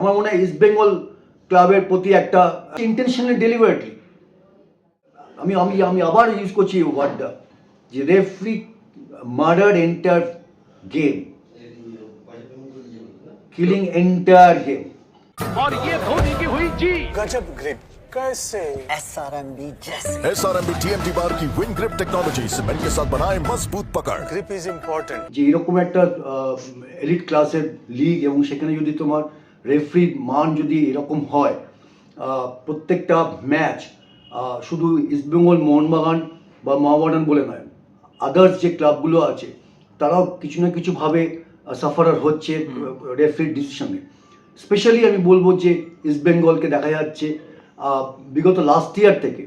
আমার মনে হয় ইস্ট বেঙ্গল ক্লাবের প্রতি একটা ইন্টেনশনালি ডেলিভারেটলি আমি আমি আমি আবার ইউজ করছি এই ওয়ার্ডটা যে referee murder enter game killing entire game और ये धोनी की हुई जी गजब ग्रिप कैसे एसआरएमबी जैसे S R M B T M T bar की विन ग्रिप टेक्नोलॉजी सीमेंट के साथ बनाए मजबूत पकड़ ग्रिप इज इम्पोर्टेंट যে এরকম একটা এলিট ক্লাসের লিগ এবং সেখানে যদি তোমার রেফারি মান যদি এরকম হয় প্রত্যেকটা ম্যাচ শুধু ইস্টবেঙ্গল মোহনবাগান বা মহাবাগান বলে নয় আদার্স যে ক্লাবগুলো আছে তারাও কিছু না কিছুভাবে সাফারার হচ্ছে রেফারির ডিসিশনে স্পেশালি আমি বলব যে ইস্টবেঙ্গলকে দেখা যাচ্ছে বিগত লাস্ট ইয়ার থেকে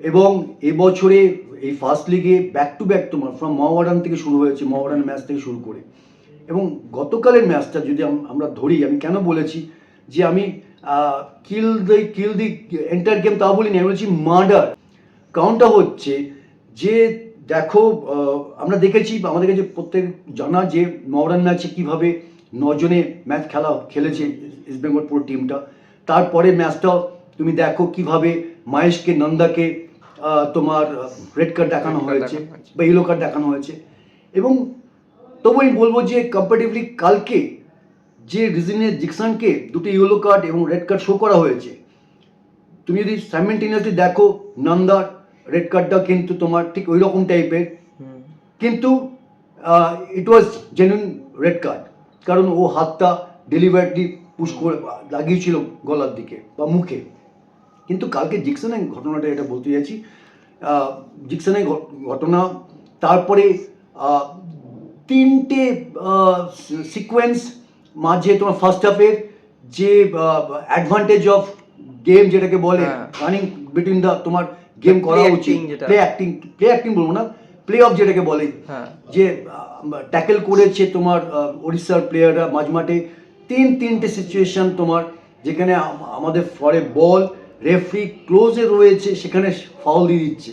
এবং এবছরে এই ফার্স্ট লিগে ব্যাক টু ব্যাক তোমার ফ্রম মহাবাডান থেকে শুরু হয়েছে মহাবাডান ম্যাচ থেকে শুরু করে। এবং গতকালের ম্যাচটা যদি আমরা ধরি আমি কেন বলেছি যে আমি কিল দি কিল দি এন্টার গেম তা বলিনি আমি বলছি মার্ডার কারণটা হচ্ছে যে দেখো আমরা দেখেছি আমাদের কাছে প্রত্যেক জানা যে মহাবাডান ম্যাচে কীভাবে নজনে ম্যাচ খেলা খেলেছে ইস্ট বেঙ্গল পুরো টিমটা তারপরে ম্যাচটা তুমি দেখো কীভাবে মাহেশকে নন্দাকে তোমার রেড কার্ড দেখানো হয়েছে বা ইয়েলো কার্ড দেখানো হয়েছে। এবং তবু আমি বলব যে কম্পারেটিভলি কালকে যে রিজনে জিকসানকে দুটি ইয়েলো কার্ড এবং রেড কার্ড শো করা হয়েছে তুমি যদি সাইমেন্টেনিয়াসলি দেখো নন্দার রেড কার্ডটা কিন্তু তোমার ঠিক ওই রকম টাইপের কিন্তু it was genuine red card কারণ ও হাতটা ডেলিভারিটি পুশ করে লাগিয়েছিল গলার দিকে বা মুখে। কিন্তু কালকে জিকসনের ঘটনাটা এটা বলতে যাচ্ছি আহ, জিকসনের ঘটনা তারপরে তিনটে সিকোয়েন্স মাঝে তোমার ফার্স্ট হাফের যে অ্যাডভান্টেজ অফ গেম যেটাকে বলে। রানিং বিটুইন দ্য তোমার গেম করা উচিত। যেটা। প্লে অ্যাক্টিং প্লে অ্যাক্টিং বলব না প্লে অফ যেটাকে বলে। হ্যাঁ। যে ট্যাকেল করেছে তোমার উড়িষ্যার প্লেয়াররা মাঝমাঠে তিন তিনটে সিচুয়েশন তোমার যেখানে আমাদের ফরে বল রেফারি ক্লোজে রয়েছে সেখানে ফাউল দিয়ে দিচ্ছে।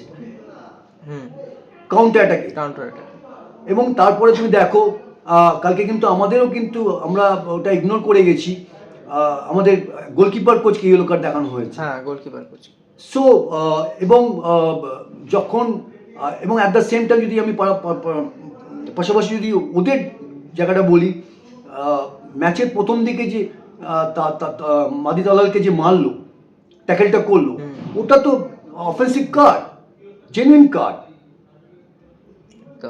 কাউন্টার অ্যাটাকে কাউন্টার অ্যাটাক এবং তারপরে তুমি দেখো কালকে কিন্তু আমাদেরও কিন্তু আমরা ওটা ইগনোর করে গেছি। আমাদের গোলকিপার কোচকে ইয়েলো কার্ড দেখানো হয়েছে। হ্যাঁ গোলকিপার কোচ সো এবং যখন এবং অ্যাট দ্য সেম টাইম যদি আমি পাশাপাশি যদি ওদের জায়গাটা বলি ম্যাচের প্রথম দিকে যে মাদি দালালকে যে মারলো ট্যাকেলটা করল ওটা তো অফেন্সিভ কার্ড জেনুইন কার্ড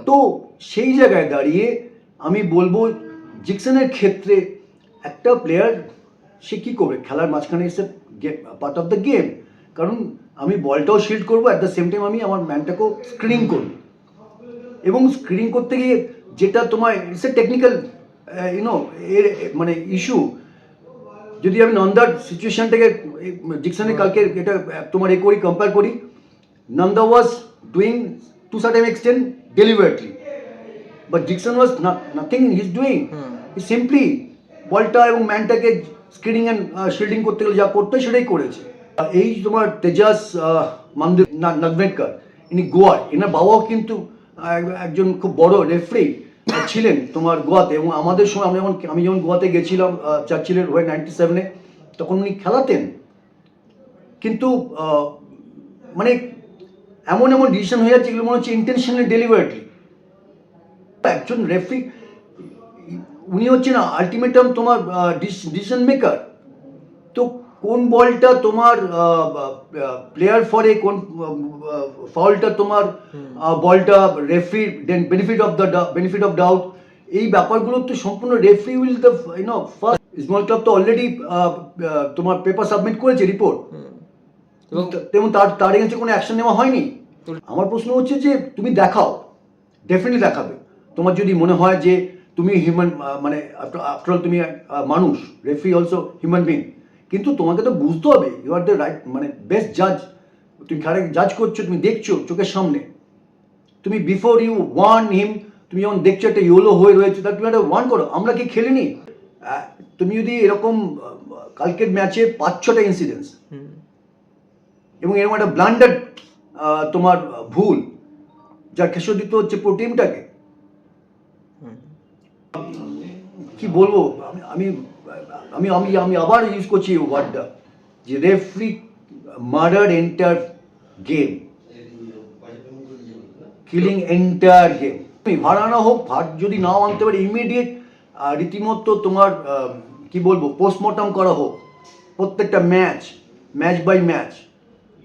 তো সেই জায়গায় দাঁড়িয়ে আমি বলব জিকসনের ক্ষেত্রে একটা প্লেয়ার সে কী করবে? খেলার মাঝখানে এসে পার্ট অফ দ্য গেম কারণ আমি বলটাও শিল্ড করব অ্যাট দ্য সেম টাইম আমি আমার ম্যানটাকেও স্ক্রিনিং করব। এবং স্ক্রিনিং করতে গিয়ে যেটা তোমার ইটস এ টেকনিক্যাল ইউনো এর মানে ইস্যু যদি আমি নন্দার সিচুয়েশনটাকে ডিকশনে কালকে এটা, তোমার এ করি কম্পেয়ার করি, Nanda was doing to certain extent deliberately but Dickson was nothing is doing simply বলটা এবং ম্যানটাকে স্ক্রিনিং অ্যান্ড শিল্ডিং করতে গেলে যা করতে সেটাই করেছে। এই তোমার তেজাস মন্দির নাগভেটকর ইনি গোয়ার। এনার বাবাও কিন্তু একজন খুব বড় রেফারি ছিলেন তোমার গোয়াতে। এবং আমাদের সময় আমি যখন আমি যখন গোয়াতে গেছিলাম চার্চিলের হয়ে নাইনটি সেভেনে তখন উনি খেলাতেন। কিন্তু মানে এমন এমন ডিসিশন হয়ে যাচ্ছে এগুলো মনে হচ্ছে ইন্টেনশনালি ডেলিভারেটলি একজন রেফারি উনি হচ্ছেন আলটিমেটাম তোমার ডিসিশন মেকার তো কোন বলটা তোমার প্লেয়ার ফরে কোন ফাউলটা তোমার বলটা referee benefit of the benefit of doubt এই ব্যাপারগুলো তো সম্পূর্ণ referee will the you know first small club তো অলরেডি তোমার পেপার সাবমিট করেছে রিপোর্ট এবং তেমন তার তার এগেন্সে কোনো অ্যাকশন নেওয়া হয়নি? আমার প্রশ্ন হচ্ছে যে তুমি দেখাও ডেফিনেটলি দেখাবে। তোমার যদি মনে হয় যে তুমি হিউম্যান মানে আফটারঅল তুমি মানুষ রেফারি অলসো হিউম্যান বিং কিন্তু তোমাকে তো বুঝতে হবে ইউ আর দ্য রাইট মানে বেস্ট জাজ তুমি খেলা জাজ করছ তুমি দেখছ চোখের সামনে। তুমি বিফোর ইউ ওয়ান হিম তুমি যখন দেখছ একটা ইয়েলো হয়ে রয়েছে তার তুমি একটা ওয়ান করো আমরা কি খেলিনি? তুমি যদি এরকম কালকের ম্যাচে পাঁচ ছটা ইনসিডেন্স এবং এরকম একটা ব্লান্ডার তোমার ভুল যার খেসর দিতে হচ্ছে পুরো টিমটাকে কি বলব? আমি আমি আমি আমি আবার ইউজ করছি এই ওয়ার্ডটা যে referee murder entire game killing entire game তুমি ভার আনা হোক ভার যদি নাও আনতে পারে ইমিডিয়েট রীতিমতো তোমার কি বলব পোস্টমর্টম করা হোক। প্রত্যেকটা match match by match